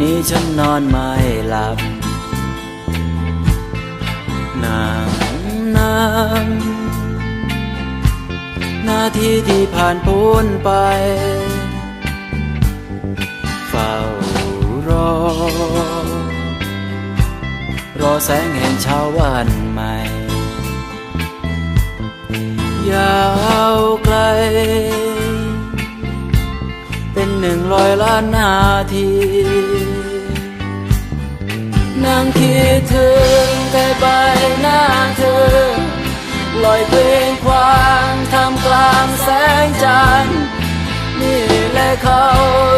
นี้ฉันนอนไม่หลับนางนางนาทีที่ผ่านพ้นไป เฝ้ารอ รอแสงแห่งเช้าวันใหม่ ยาวไกล เป็นหนึ่งร้อยล้านนาทีนั่งคิดถึงแต่ใบหน้าเธอ ลอยเพลงควางทำกลางแสงจันทร์นี่แหละเขา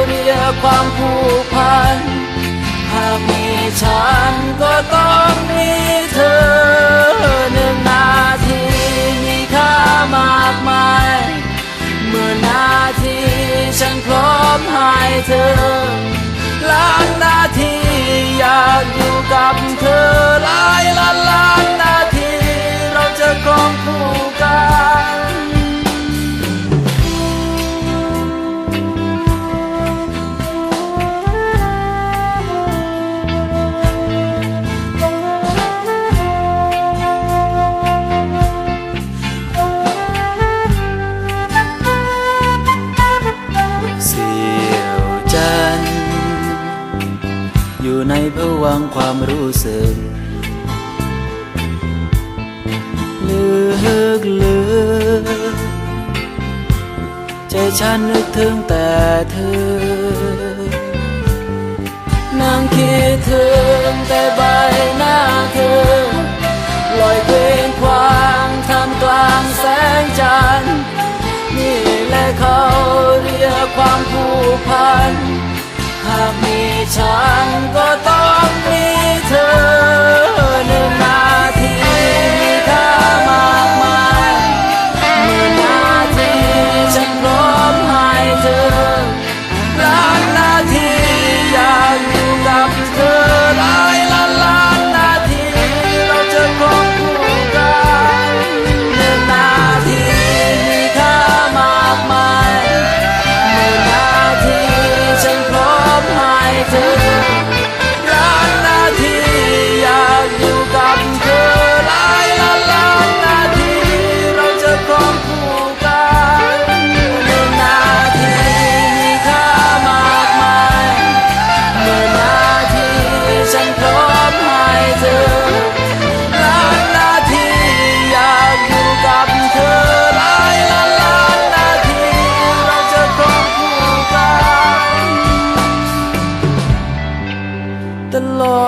เรียกความผูกพัน หากมีฉันก็ต้องมีเธอหนึ่งนาทีมีค่ามากมาย เมื่อนาทีฉัน พร้ ผวังความรู้สึก ลึกลึกใจฉันนึกถึงแต่เธอ นั่งคิดถึงแต่ใบหน้าเธอ ลอยเพลงควางทำกลางแสงจันทร์นี่แหละเขาเรียกความผูกพัน หากมีฉัน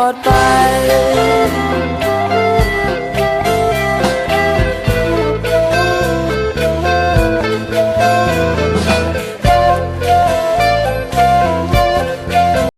อดไป